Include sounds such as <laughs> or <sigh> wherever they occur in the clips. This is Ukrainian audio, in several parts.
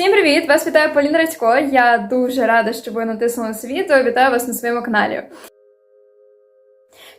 Всім привіт! Вас вітає Поліна Радько. Я дуже рада, що ви натиснули це. Вітаю вас на своєму каналі.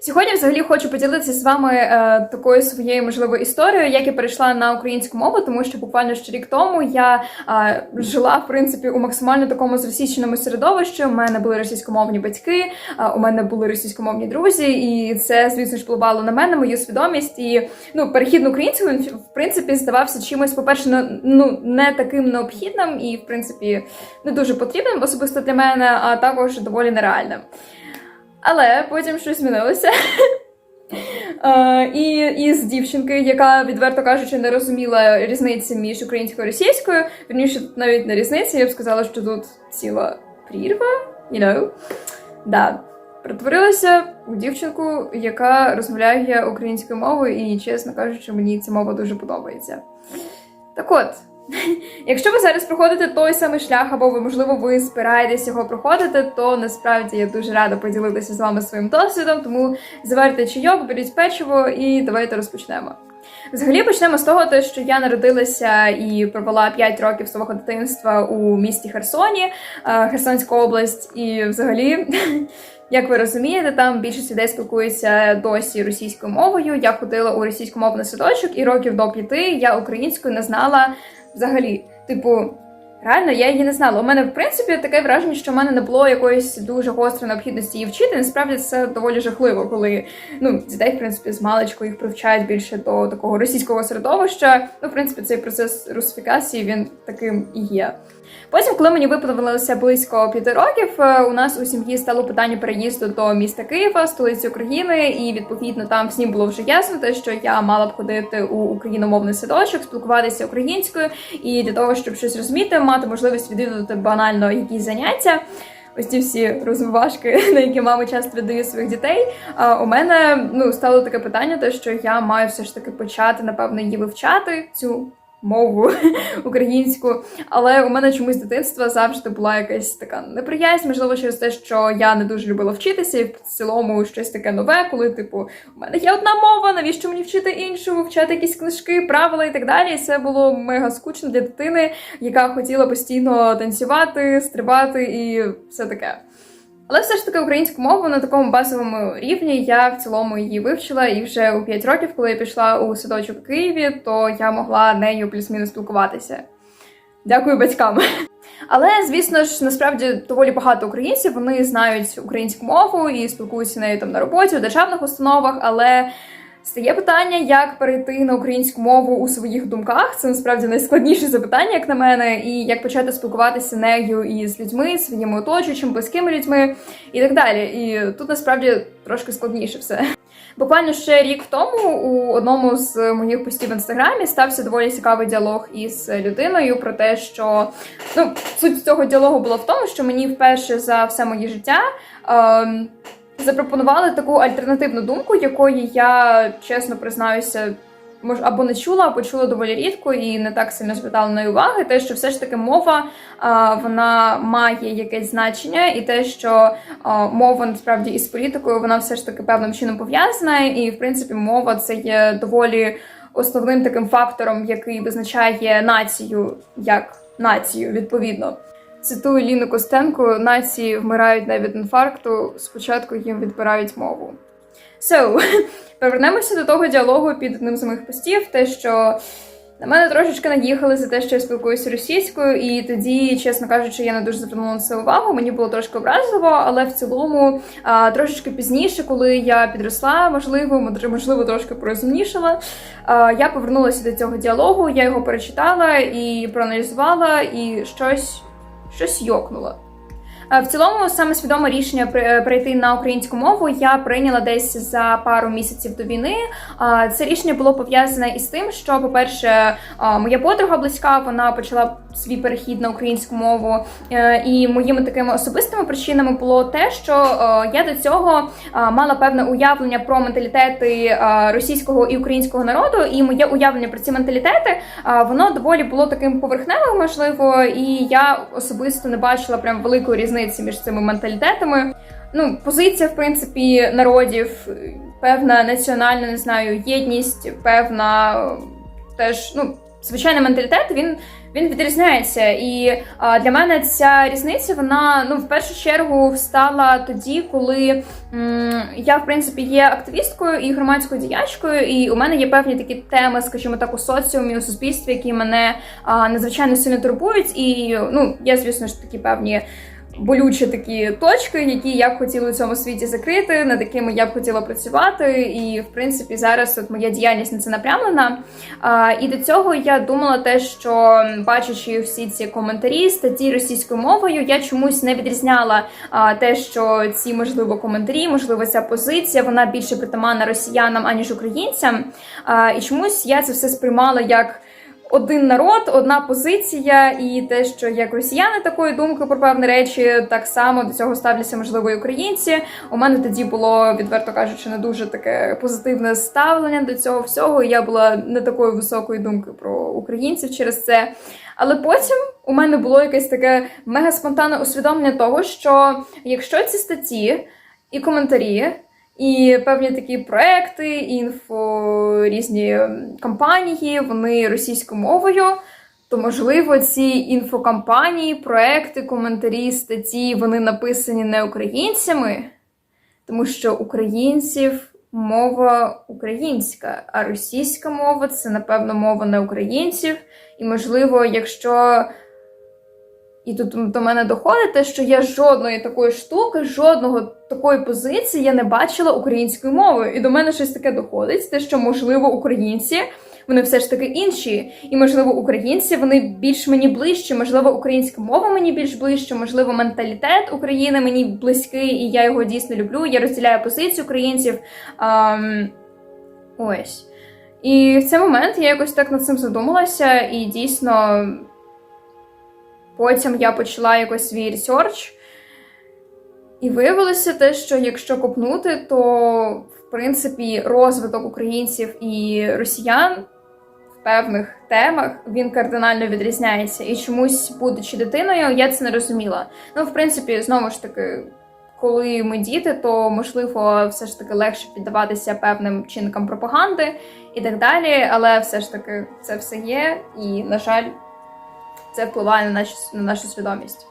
Сьогодні взагалі хочу поділитися з вами е, такою своєю можливо історією, як я перейшла на українську мову, тому що буквально ще рік тому я е, жила в принципі у максимально такому зросійщеному середовищі. У мене були російськомовні батьки, е, у мене були російськомовні друзі, і це, звісно ж, впливало на мене, мою свідомість. І ну, перехід на українську він в принципі здавався чимось, по-перше, ну не таким необхідним і, в принципі, не дуже потрібним особисто для мене, а також доволі нереальним. Але потім щось змінилося. <laughs> Е, і із дівчинки, яка, відверто кажучи, не розуміла різниці між українською і російською. Вірніше, тут навіть не різниці, я б сказала, що тут ціла прірва, you know. Да. Перетворилася у дівчинку, яка розмовляє українською мовою, і, чесно кажучи, мені ця мова дуже подобається. Так от, <laughs> Якщо ви зараз проходите той самий шлях, або ви, можливо, ви збираєтесь його проходити, то насправді я дуже рада поділитися з вами своїм досвідом. Тому заварте чайок, беріть печиво і давайте розпочнемо. Взагалі почнемо з того, що я народилася і провела 5 років свого дитинства у місті Херсоні, е, Херсонська область, і взагалі. <laughs> Як ви розумієте, там більшість людей спілкується досі російською мовою. Я ходила у російськомовний садочок, і років до п'яти я українською не знала взагалі. Типу, реально, я її не знала. У мене, в принципі, таке враження, що в мене не було якоїсь дуже гострої необхідності її вчити. Насправді це доволі жахливо, коли ну, дітей, в принципі, з маличку їх привчають більше до такого російського середовища. Ну, в принципі, цей процес русифікації він таким і є. Потім, коли мені виповнилося близько п'яти років, е, у нас у сім'ї стало питання переїзду до міста Києва, столиці України, і відповідно там всім було вже ясно, те, що я мала б ходити у україномовний садочок, спілкуватися українською, і для того, щоб щось розуміти, мати можливість відвідувати банально якісь заняття. Ось ці всі розвивашки, <laughs> на які мами часто віддають своїх дітей. А у мене ну стало таке питання, те, що я маю все ж таки почати напевно її вивчати цю мову <laughs> українську. Але у мене чомусь дитинства завжди була якась така неприязнь, можливо, через те, що я не дуже любила вчитися, і в цілому щось таке нове, коли, типу, у мене є одна мова, навіщо мені вчити іншу, вивчати якісь книжки, правила і так далі. І це було мега скучно для дитини, яка хотіла постійно танцювати, стрибати і все таке. Але все ж таки українську мову на такому базовому рівні я в цілому її вивчила, і вже у 5 років, коли я пішла у садочок в Києві, то я могла нею плюс-мінус спілкуватися. Дякую батькам. Але, звісно ж, насправді доволі багато українців вони знають українську мову і спілкуються нею там на роботі, у державних установах, але. Стає питання, як перейти на українську мову у своїх думках. Це насправді найскладніше запитання, як на мене, і як почати спілкуватися нею із людьми, своїми оточуючими, близькими людьми і так далі. І тут насправді трошки складніше все. Буквально ще рік тому у одному з моїх постів в інстаграмі стався доволі цікавий діалог із людиною про те, що ну суть цього діалогу була в тому, що мені вперше за все моє життя. Ем, запропонували таку альтернативну думку, якої я чесно признаюся. Мож або не чула, або чула доволі рідко і не так сильно звертала на уваги. Те, що все ж таки мова вона має якесь значення, і те, що мова насправді із політикою вона все ж таки певним чином пов'язана. І в принципі, мова це є доволі основним таким фактором, який визначає націю як націю, відповідно. Цитую Ліну Костенко: нації вмирають не від інфаркту, спочатку їм відбирають мову. So, <laughs> повернемося до того діалогу під одним з моїх постів, те, що на мене трошечки наїхали за те, що я спілкуюся російською, і тоді, чесно кажучи, я не дуже звернула на це увагу. Мені було трошки образливо, але в цілому а, трошечки пізніше, коли я підросла, можливо, можливо, трошки порозумнішала. а, Я повернулася до цього діалогу, я його перечитала і проаналізувала, і щось, щось йокнуло. Е, В цілому, саме свідоме рішення прийти перейти на українську мову я прийняла десь за пару місяців до війни. Це рішення було пов'язане із тим, що, по-перше, моя подруга близька, вона почала свій перехід на українську мову. Е, І моїми такими особистими причинами було те, що е, я до цього мала певне уявлення про менталітети російського і українського народу, і моє уявлення про ці менталітети воно доволі було таким поверхневим, можливо, і я особисто не бачила прям великої різниці між цими менталітетами. Ну, позиція, в принципі, народів, певна національна, не знаю, єдність, певна е, теж, ну, звичайний менталітет, він він відрізняється. І а, для мене ця різниця вона ну в першу чергу встала тоді, коли м, я в принципі є активісткою і громадською діячкою, і у мене є певні такі теми, скажімо так, у соціумі, у суспільстві, які мене а, надзвичайно сильно турбують. І ну є, звісно ж, такі певні. Болючі такі точки, які я б хотіла у цьому світі закрити, над якими я б хотіла працювати. І в принципі зараз от моя діяльність на це напрямлена. А, і до цього я думала те, що бачачи всі ці коментарі, статті російською мовою, я чомусь не відрізняла а, те, що ці можливо коментарі, можливо, ця позиція вона більше притаманна росіянам аніж українцям. А, і чомусь я це все сприймала як. Один народ, одна позиція, і те, що як росіяни такої думки про певні речі, так само до цього ставляться, можливо, і українці. У мене тоді було, відверто кажучи, не дуже таке позитивне ставлення до цього всього. Я була не такої високої думки про українців через це. Але потім у мене було якесь таке мега спонтанне усвідомлення того, що якщо ці статті і коментарі. І певні такі проекти, інфо різні кампанії, вони російською мовою. То можливо, ці інфокампанії, проекти, коментарі, статті вони написані не українцями, тому що українців мова українська, а російська мова це, напевно, мова не українців. І, можливо, якщо і тут до мене доходить те, що я жодної такої штуки, жодного такої позиції я не бачила українською мовою. І до мене щось таке доходить, те, що можливо українці. Вони все ж таки інші, і можливо, українці вони більш мені ближчі, можливо, українська мова мені більш ближче, можливо, менталітет України мені близький, і я його дійсно люблю. Я розділяю позицію українців. Ам, Ось. І в цей момент я якось так над цим задумалася, і дійсно Потім я почала якось свій ресерч, і виявилося те, що якщо копнути, то в принципі розвиток українців і росіян в певних темах він кардинально відрізняється. І чомусь, будучи дитиною, я це не розуміла. Ну, в принципі, знову ж таки. Коли ми діти, то можливо все ж таки легше піддаватися певним чинникам пропаганди і так далі. Але все ж таки це все є, і на жаль, це впливає на нашу, на нашу свідомість.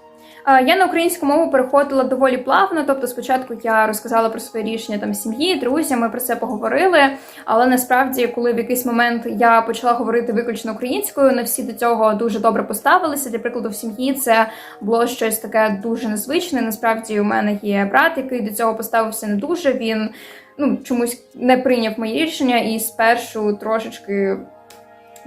Я на українську мову переходила доволі плавно. Тобто, спочатку я розказала про своє рішення там сім'ї, друзям, ми про це поговорили. Але насправді, коли в якийсь момент я почала говорити виключно українською, не всі до цього дуже добре поставилися. Для прикладу, в сім'ї це було щось таке дуже незвичне. Насправді, у мене є брат, який до цього поставився не дуже. Він ну чомусь не прийняв моє рішення і спершу трошечки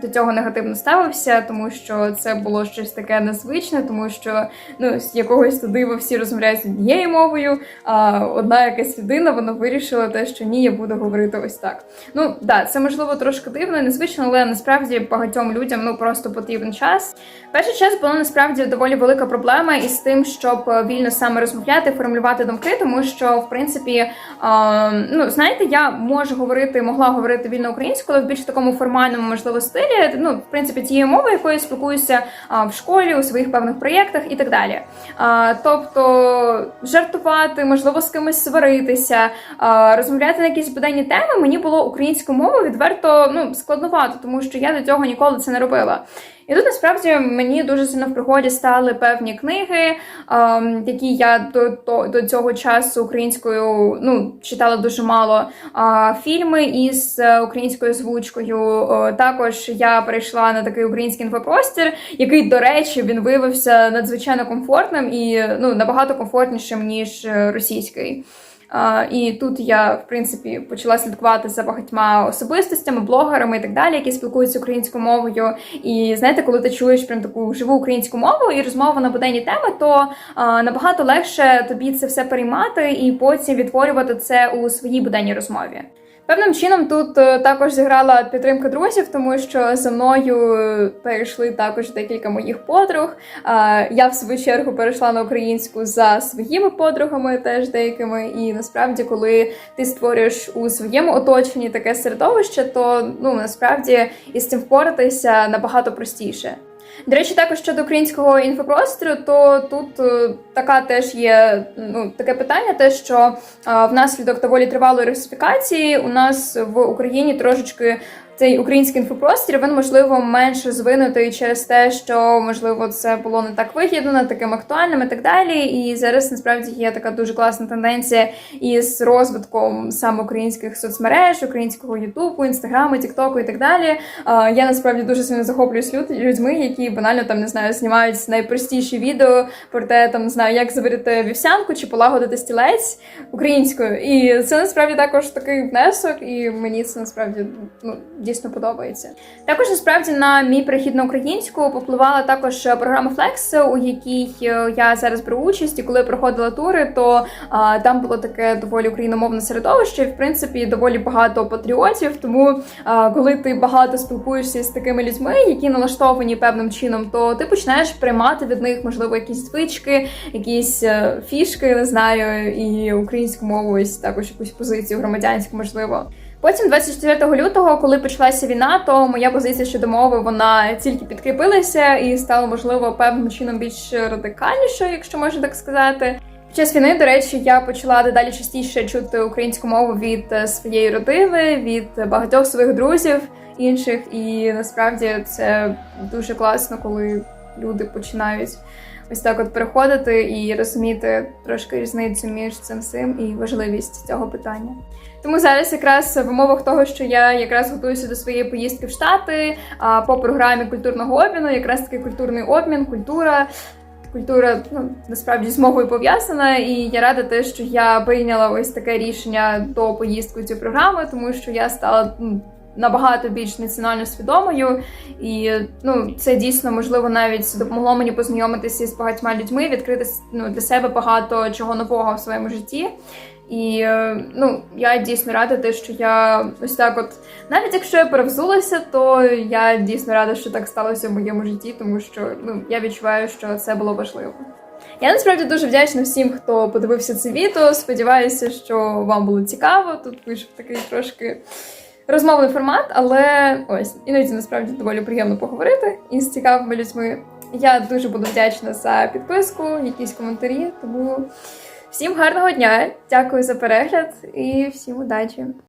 до цього негативно ставився, тому що це було щось таке незвичне, тому що ну з якогось дива всі розмовляють однією мовою. А одна якась людина вона вирішила те, що ні, я буду говорити ось так. Ну да, це можливо трошки дивно, незвично, але насправді багатьом людям ну просто потрібен час. Перший час була насправді доволі велика проблема із тим, щоб вільно саме розмовляти, формулювати думки, тому що в принципі, а, ну знаєте, я можу говорити, могла говорити вільно українською, але в більш такому формальному можливо стилі, ну, в принципі, тієї мови, якою я спілкуюся в школі, у своїх певних проєктах і так далі. Тобто жартувати, можливо, з кимось сваритися, розмовляти на якісь буденні теми, мені було українською мовою відверто ну, складновато, тому що я до цього ніколи це не робила. І тут насправді мені дуже сильно в пригоді стали певні книги, ем, які я до до, до цього часу українською ну, читала дуже мало. Е, фільми із українською озвучкою. Е, також я перейшла на такий український інфопростір, який, до речі, він виявився надзвичайно комфортним і ну, набагато комфортнішим ніж російський. І тут я, в принципі, почала слідкувати за багатьма особистостями, блогерами і так далі, які спілкуються українською мовою. І знаєте, коли ти чуєш прям таку живу українську мову і розмову на буденні теми, то набагато легше тобі це все переймати і потім відтворювати це у своїй буденній розмові. Певним чином тут е, також зіграла підтримка друзів, тому що за мною е, перейшли також декілька моїх подруг. Я в свою чергу перейшла на українську за своїми подругами, теж деякими. І насправді, коли ти створюєш у своєму оточенні таке середовище, то ну насправді із цим впоратися набагато простіше. До речі, також щодо українського інфопростору, то тут е, така теж є ну таке питання, те, що е, внаслідок доволі тривалої русифікації у нас в Україні трошечки цей український інфопростір він можливо менш розвинутий через те, що можливо це було не так вигідно, не таким актуальним і так далі. І зараз насправді є така дуже класна тенденція із розвитком саме українських соцмереж, українського Ютубу, інстаграму, Тіктоку і так далі. Я насправді дуже сильно захоплююсь люд- людьми, які банально там не знаю, знімають найпростіші відео про те, там не знаю, як заварити вівсянку чи полагодити стілець українською. І це насправді також такий внесок, і мені це насправді ну дійсно подобається. Також насправді на мій перехід на українську попливала також е, програма Flex, у якій е, я зараз беру участь. І коли проходила тури, то а, там було таке доволі україномовне середовище. і, В принципі, доволі багато патріотів. Тому а, коли ти багато спілкуєшся з такими людьми, які налаштовані певним чином, то ти починаєш приймати від них можливо якісь звички, якісь е, фішки, не знаю, і українську мову, ось також якусь позицію громадянську, можливо. Потім, 24 лютого, коли почалася війна, то моя позиція щодо мови вона тільки підкріпилася і стала можливо певним чином більш радикальнішою, якщо можна так сказати. Під час війни, до речі, я почала дедалі частіше чути українську мову від е, своєї родини, від багатьох своїх друзів інших, і насправді це дуже класно, коли люди починають ось так от переходити і розуміти трошки різницю між цим всім і важливість цього питання. Тому зараз якраз в умовах того, що я якраз готуюся до своєї поїздки в Штати а, по програмі культурного обміну, якраз таки культурний обмін, культура. Культура ну насправді з мовою пов'язана, і я рада те, що я прийняла ось таке рішення до поїздки цю програму, тому що я стала ну, набагато більш національно свідомою, і ну це дійсно можливо навіть допомогло мені познайомитися з багатьма людьми, відкрити ну, для себе багато чого нового в своєму житті. І е, ну я дійсно рада, те, що я ось так, от навіть якщо я перевзулася, то я дійсно рада, що так сталося в моєму житті, тому що ну я відчуваю, що це було важливо. Я насправді дуже вдячна всім, хто подивився це відео. Сподіваюся, що вам було цікаво. Тут вийшов такий трошки розмовний формат, але ось іноді насправді доволі приємно поговорити із цікавими людьми. Я дуже буду вдячна за підписку, якісь коментарі. Тому всім гарного дня, дякую за перегляд і всім удачі!